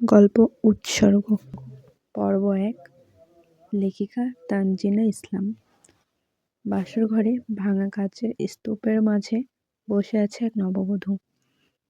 গল্প উৎসর্গ। পর্ব এক, লেখিকা তানজিনা ইসলাম। বাসর ঘরে ভাঙা কাচের স্তূপের মাঝে বসে আছে এক নববধূ।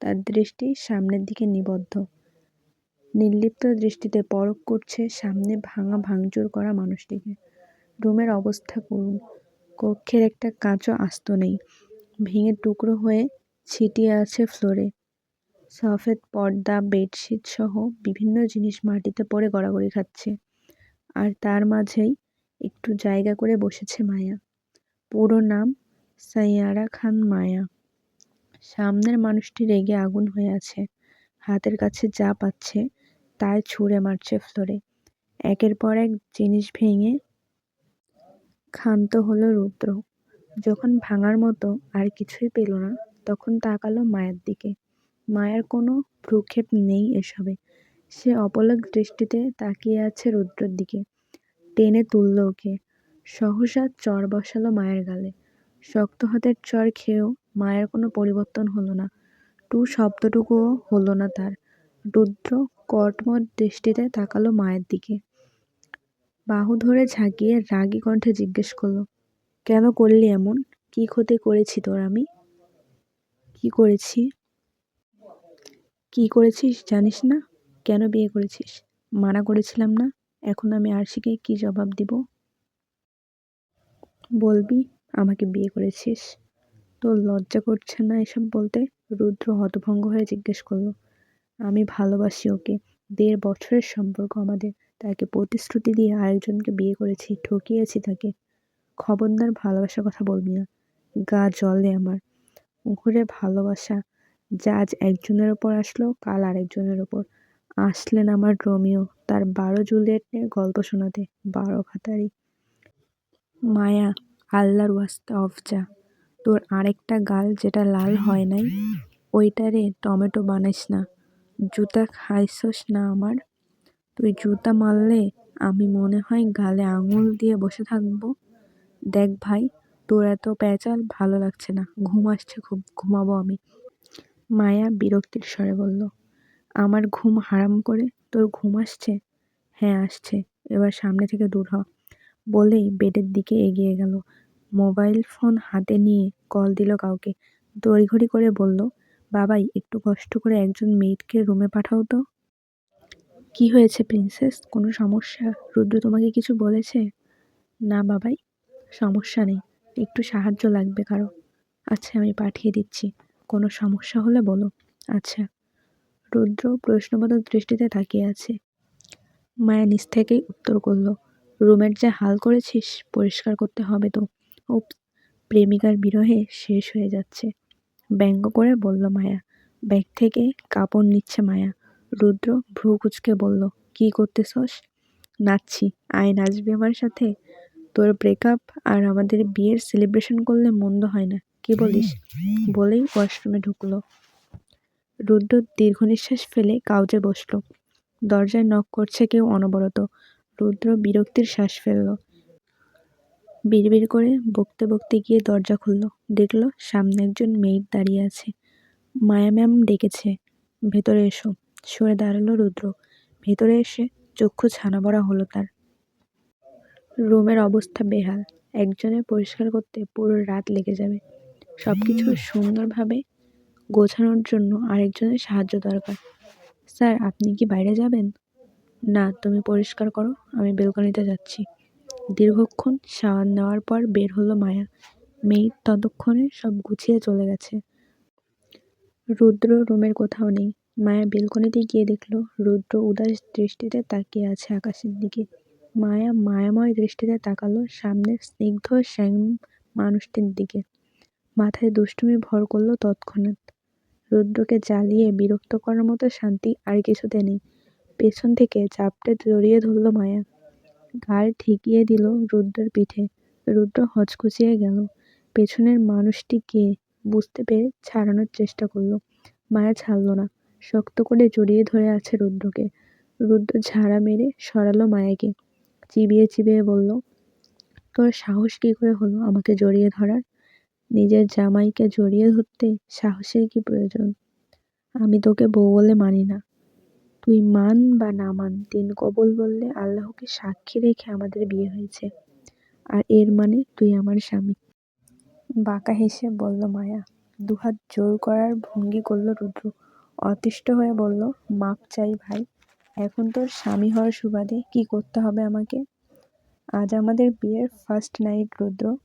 তার দৃষ্টি সামনের দিকে নিবদ্ধ। নির্লিপ্ত দৃষ্টিতে পরখ করছে সামনে ভাঙা ভাঙচুর করা মানুষটিকে। রুমের অবস্থা করুন। কক্ষের একটা কাঁচও আস্ত নেই। ভেঙে টুকরো হয়ে ছিটিয়ে আছে ফ্লোরে। সফেদ পর্দা বেডশিট সহ বিভিন্ন জিনিস মাটিতে পড়ে গড়াগড়ি খাচ্ছে। আর তার মাঝেই একটু জায়গা করে বসেছে মায়া। পুরো নাম সাইয়ারা খান মায়া। সামনের মানুষটি রেগে আগুন হয়ে আছে। হাতের কাছে যা পাচ্ছে তাই ছুঁড়ে মারছে ফ্লোরে। একের পর এক জিনিস ভেঙে ক্ষান্ত হলো রুদ্র। যখন ভাঙার মতো আর কিছুই পেল না, তখন তাকালো মায়ের দিকে। মায়ের কোনো ভ্রুক্ষেপ নেই এসবে। সে অপলক দৃষ্টিতে তাকিয়ে আছে রুদ্রর দিকে। টেনে তুলল ওকে। সহসা চর বসালো মায়ের গালে। শক্ত হাতের চর খেয়েও মায়ের কোনো পরিবর্তন হলো না। টু শব্দটুকুও হলো না তার। রুদ্র কটমট দৃষ্টিতে তাকালো মায়ের দিকে। বাহু ধরে ঝাঁকিয়ে রাগী কণ্ঠে জিজ্ঞেস করল, কেন করলি এমন? কি ক্ষতি করেছি তোর আমি? কি করেছি? কি করেছিস জানিস না? কেন বিয়ে করেছিস? মানা করেছিলাম না? এখন আমি আরশিকে কি জবাব দিব? বলবি, আমাকে বিয়ে করেছিস? তোর লজ্জা করছে না এসব বলতে? রুদ্র হতভঙ্গ হয়ে জিজ্ঞেস করল। আমি ভালোবাসি ওকে। দেড় বছরের সম্পর্ক আমাদের। তাকে প্রতিশ্রুতি দিয়ে আরেকজনকে বিয়ে করেছি, ঠকিয়েছি তাকে। খবরদার ভালোবাসার কথা বলবি না। গা জলে আমার। ঘুরে ভালোবাসা আজ একজনের ওপর আসলো, কাল আরেকজনের ওপর। আসলেন আমার রোমিও, তার বারো জুলিয়েট নিয়ে গল্প শোনাতে, বারো খাতারি মায়া, আল্লাহর ওয়াস্তা অফজা তোর আরেকটা গাল যেটা লাল হয় নাই ওইটারে টমেটো বানাইস না। জুতা খাইছস না আমার? তুই জুতা মারলে আমি মনে হয় গালে আঙুল দিয়ে বসে থাকব? দেখ ভাই, তোর এত প্যাচাল ভালো লাগছে না। ঘুম আসছে খুব, ঘুমাবো আমি। মায়া বিরক্তির স্বরে বলল, আমার ঘুম হারাম করে তোর ঘুম আসছে? হ্যাঁ আসছে। এবার সামনে থেকে দূর হ। বলেই বেডের দিকে এগিয়ে গেল। মোবাইল ফোন হাতে নিয়ে কল দিল কাউকে। দড়িঘড়ি করে বলল, বাবাই, একটু কষ্ট করে একজন মেয়েটকে রুমে পাঠাও তো। কি হয়েছে প্রিন্সেস? কোনো সমস্যা? রুদ্র তোমাকে কিছু বলেছে? না বাবাই, সমস্যা নেই। একটু সাহায্য লাগবে কারও। আচ্ছা আমি পাঠিয়ে দিচ্ছি। কোনো সমস্যা হলে বলো। আচ্ছা। রুদ্র প্রশ্নবোধক দৃষ্টিতে তাকিয়ে আছে। মায়া নিচ থেকেই উত্তর করল, রুমের যে হাল করেছিস পরিষ্কার করতে হবে তো। ও প্রেমিকার বিরহে শেষ হয়ে যাচ্ছে। ব্যঙ্গ করে বলল মায়া, ব্যাগ থেকে কাপড় নিচ্ছে মায়া। রুদ্র ভ্রু কুচকে বলল, কি করতেছস? নাচছি। আয়, নাচবি আমার সাথে। তোর ব্রেকআপ আর আমাদের বিয়ের সেলিব্রেশন করলে মন্দ হয় না। কি বলিস? বলেই ওয়াশরুমে ঢুকলো। রুদ্র দীর্ঘ নিঃশ্বাস ফেলে কাউচে বসল। দরজায় নক করছে কেউ অনবরত। রুদ্র বিরক্তির শ্বাস ফেলল। বিড়বিড় করে বকতে বকতে গিয়ে দরজা খুলল। দেখল সামনে একজন মেয়েট দাঁড়িয়ে আছে। মায়া ম্যাম ডেকেছে। ভেতরে এসো। সরে দাঁড়াল রুদ্র। ভেতরে এসে চক্ষু ছানা বড়া হলো তার। রুমের অবস্থা বেহাল। একজনের পরিষ্কার করতে পুরো রাত লেগে যাবে। সব কিছু সুন্দরভাবে গোছানোর জন্য আরেকজনের সাহায্য দরকার। স্যার আপনি কি বাইরে যাবেন? না তুমি পরিষ্কার করো আমি বেলকনিতে যাচ্ছি। দীর্ঘক্ষণ সাওয়ার নেওয়ার পর বের হলো মায়া। মেয়ে ততক্ষণে সব গুছিয়ে চলে গেছে। রুদ্র রুমের কোথাও নেই। মায়া বেলকনিতে গিয়ে দেখল রুদ্র উদাস দৃষ্টিতে তাকিয়ে আছে আকাশের দিকে। মায়া মায়াময় দৃষ্টিতে তাকালো সামনের স্নিগ্ধ শ্যাম মানুষটির দিকে। মাথায় দুষ্টুমি ভর করল তৎক্ষণাৎ। রুদ্রকে জ্বালিয়ে বিরক্ত করার মতো শান্তি আর কিছুতে নেই। পেছন থেকে চাপটে জড়িয়ে ধরল মায়া। গাল ঠেকিয়ে দিল রুদ্রের পিঠে। রুদ্র হচকুচিয়ে গেল। পেছনের মানুষটি কে বুঝতে পেরে ছাড়ানোর চেষ্টা করল। মায়া ছাড়ল না। শক্ত করে জড়িয়ে ধরে আছে রুদ্রকে। রুদ্র ঝাড়া মেরে সরালো মায়াকে। চিবিয়ে চিবিয়ে বলল, তোর সাহস কী করে হলো আমাকে জড়িয়ে ধরার? নিজের জামাইকে জড়িয়ে ধরতে সাহসের কি প্রয়োজন? আমি তোকে বউ বলে মানি না। তুই মান বা না মান তিন কবুল বললে আল্লাহকে সাক্ষী রেখে আমাদের বিয়ে হয়েছে। আর এর মানে তুই আমার স্বামী। বাঁকা হেসে বলল, মায়া, দুহাত জোর করার ভঙ্গি করল রুদ্র। অতিষ্ঠ হয়ে বলল, মাপ চাই ভাই, এখন তোর স্বামী হওয়ার সুবাদে কি করতে হবে আমাকে? আজ আমাদের বিয়ের ফার্স্ট নাইট রুদ্র।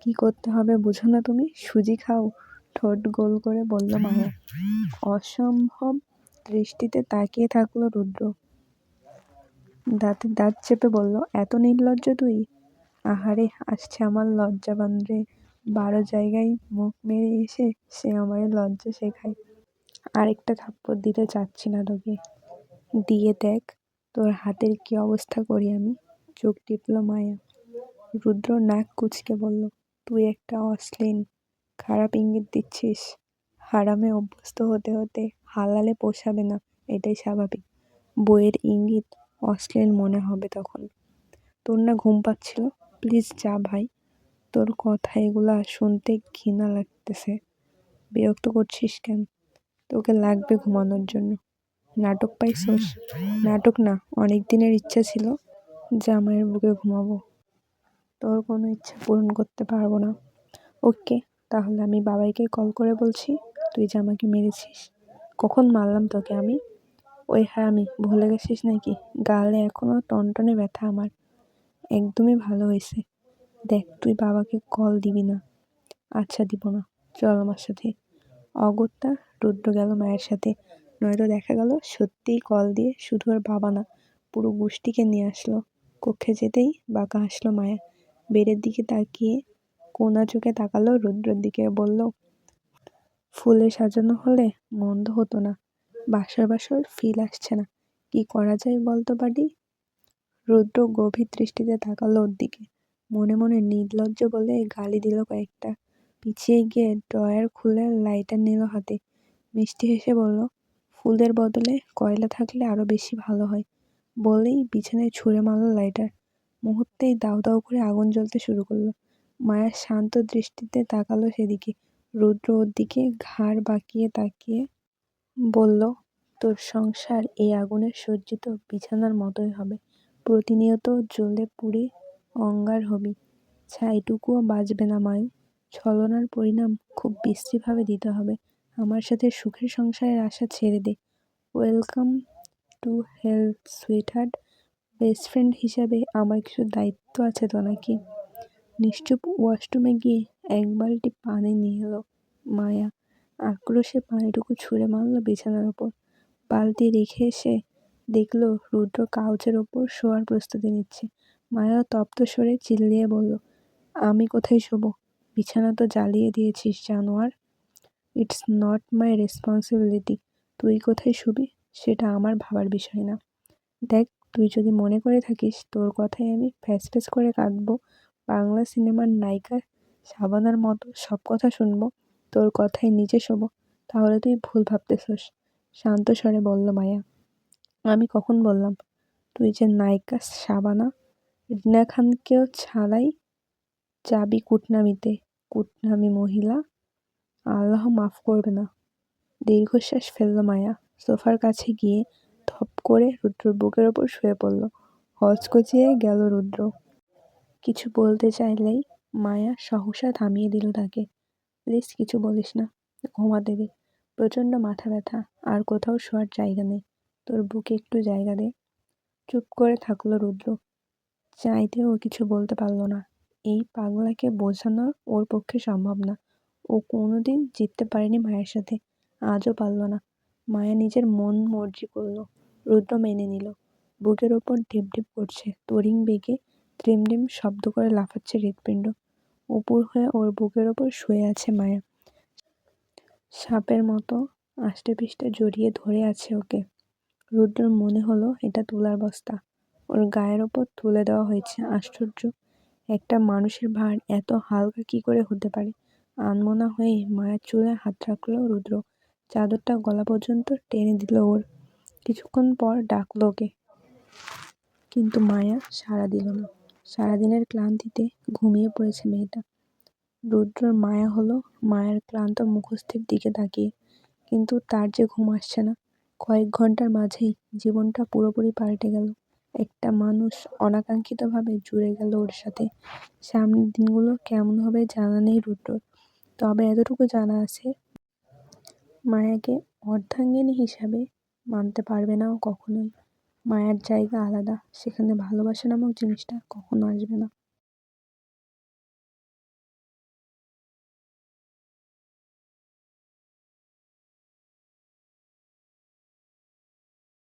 কি করতে হবে বুঝো না তুমি? সুজি খাও। ঠোঁট গোল করে বলল মায়া অসম্ভব দৃষ্টিতে তাকিয়ে থাকল রুদ্র। দাঁতে দাঁত চেপে বলল, এত নির্লজ্জ তুই? আহারে, আসছে আমার লজ্জা বান্দ্রে। বারো জায়গায় মুখ মেরে এসে সে আমায় লজ্জা শেখায়। আরেকটা থাপ্পড় দিতে চাচ্ছি না তোকে। দিয়ে দেখ তোর হাতের কি অবস্থা করি আমি। চোখ টিপল মায়া। রুদ্র নাক কুচকে বলল তুই একটা অশ্লীল খারাপ ইঙ্গিত দিচ্ছিস। হারামে অভ্যস্ত হতে হতে হালালে পোষাবে না, এটাই স্বাভাবিক। বইয়ের ইঙ্গিত অশ্লীল মনে হবে তখন। তোর না ঘুম পাচ্ছিল? প্লিজ যা ভাই। তোর কথা এগুলা শুনতে ঘৃণা লাগতেছে। বিরক্ত করছিস কেন? তোকে লাগবে ঘুমানোর জন্য। নাটক পাইছস? নাটক না, অনেক দিনের ইচ্ছা ছিল জামাইয়ের বুকে ঘুমাবো। তোর কোনো ইচ্ছা পূরণ করতে পারব না। ওকে, তাহলে আমি বাবাইকে কল করে বলছি, তুই জামাকে মেরেছিস। কখন মারলাম তোকে আমি? ওই হ্যাঁ হারামি ভুলে গেছিস নাকি? গালে এখনও টনটনে ব্যথা আমার। একদমই ভালো হয়েছে। দেখ, তুই বাবাকে কল দিবি না। আচ্ছা দিব না। চল আমার সাথে। অগত্যা রুদ্র গেল মায়ের সাথে। নয়তো দেখা গেল সত্যিই কল দিয়ে শুধু আর বাবা না, পুরো গোষ্ঠীকে নিয়ে আসলো। কক্ষে যেতেই বাঁকা হাসলো মায়া। বেডের দিকে তাকিয়ে কোনা চোখে তাকালো, রুদ্রের দিকে বলল, ফুলে সাজানো হলে মন্দ হতো না। বাসর বাসর ফিল আসছে না। কি করা যায় বলতো বাড়ি? রুদ্র গভীর দৃষ্টিতে তাকালো ওর দিকে। মনে মনে নির্লজ্জ বলে গালি দিল কয়েকটা। পিছিয়ে গিয়ে ড্রয়ার খুলে লাইটার নিল হাতে। মিষ্টি হেসে বলল, ফুলের বদলে কয়লা থাকলে আরও বেশি ভালো হয়। বলেই বিছানায় ছুঁড়ে মারল লাইটার। মুহূর্তেই দাউ দাউ করে আগুন জ্বলতে শুরু করল। মায়ার শান্ত দৃষ্টিতে তাকালো সেদিকে। রুদ্র ওর দিকে ঘাড় বাঁকিয়ে তাকিয়ে বলল, তোর সংসার এই আগুনের সজ্জিত বিছানার মতোই হবে। প্রতিনিয়ত জ্বলে পুড়ে অঙ্গার হবি। ছাইটুকুও বাঁচবে না মায়ু। ছলনার পরিণাম খুব বিশ্রীভাবে দিতে হবে। আমার সাথে সুখের সংসারের আশা ছেড়ে দে। Welcome to help sweetheart. Best friend হিসাবে আমার কিছু দায়িত্ব আছে তো নাকি? নিশ্চুপ ওয়াশরুমে গিয়ে এক বালতি পানি নিয়ে এলো। মায়া আক্রোশে পানিটুকু ছুঁড়ে মারল বিছানার ওপর। বালতি রেখে এসে দেখল রুদ্র কাউচের ওপর শোয়ার প্রস্তুতি নিচ্ছে। মায়া তপ্ত সরে চিল্লিয়ে বলল, আমি কোথায় শোবো? বিছানা তো জ্বালিয়ে দিয়েছিস, জানোয়ার। It's not my responsibility. তুই কোথায় শুবি? সেটা আমার ভাবার বিষয় না। দেখ তুই যদি মনে করে থাকিস তোর কথায় আমি ফ্যাস ফ্যাস করে কাঁদবো, বাংলা সিনেমার নায়িকা শাবানার মতো সব কথা শুনব, তোর কথায় নিজে শোবো, তাহলে তুই ভুল ভাবতেছস। শান্ত স্বরে বলল মায়া। আমি কখন বললাম, তুই যে নায়িকা শাবানা, রিনা খানকেও ছাড়াই যাবি কুটনামিতে, কুটনামি মহিলা? আল্লাহ মাফ করবে না। দীর্ঘশ্বাস ফেলল মায়া। সোফার কাছে গিয়ে ধপ করে রুদ্রর বুকের ওপর শুয়ে পড়ল। হচকচিয়ে গেল রুদ্র। কিছু বলতে চাইলেই মায়া সহসা থামিয়ে দিল তাকে। প্লিজ কিছু বলিস না ঘুমাতে দে প্রচণ্ড মাথা ব্যথা, আর কোথাও শোয়ার জায়গা নেই। তোর বুকে একটু জায়গা দে। চুপ করে থাকল রুদ্র। চাইতেও কিছু বলতে পারল না। এই পাগলাকে বোঝানো ওর পক্ষে সম্ভব না। ও কোনোদিন জিততে পারেনি মায়ের সাথে। আজও পারল না। মায়া নিজের মন মর্জি করল। রুদ্র মেনে নিল। বুকের ওপর ঢিপ ঢিপ করছে, তরিং বেগে ড্রিম শব্দ করে লাফাচ্ছে হৃৎপিণ্ড। উপর হয়ে ওর বুকের ওপর শুয়ে আছে মায়া। সাপের মতো আষ্টে পিষ্টে জড়িয়ে ধরে আছে ওকে। রুদ্রর মনে হলো এটা তুলার বস্তা। ওর গায়ের ওপর তুলে দেওয়া হয়েছে আশ্চর্য। একটা মানুষের ভার এত হালকা কি করে হতে পারে? আনমনা হয়ে মায়ের চুলে হাত রাখল রুদ্র। চাদরটা গলা পর্যন্ত টেনে দিল ওর। কিছুক্ষণ পর ডাকলো ওকে। কিন্তু মায়া সাড়া দিল না। সারাদিনের ক্লান্তিতে ঘুমিয়ে পড়েছে মেয়েটা। রুদ্রর মায়া হলো মায়ের ক্লান্ত মুখস্থের দিকে তাকিয়ে। কিন্তু তার যে ঘুম আসছে না, কয়েক ঘণ্টার মাঝেই জীবনটা পুরোপুরি পাল্টে গেল। একটা মানুষ অনাকাঙ্ক্ষিতভাবে জুড়ে গেল ওর সাথে। সামনের দিনগুলো কেমন হবে জানা নেই রুদ্রর। তবে এতটুকু জানা আছে, মায়াকে অর্ধাঙ্গিনী হিসাবে মানতে পারবে না কখনোই। মায়ার জায়গা আলাদা সেখানে ভালোবাসা নামক জিনিসটা কখনো আসবে না।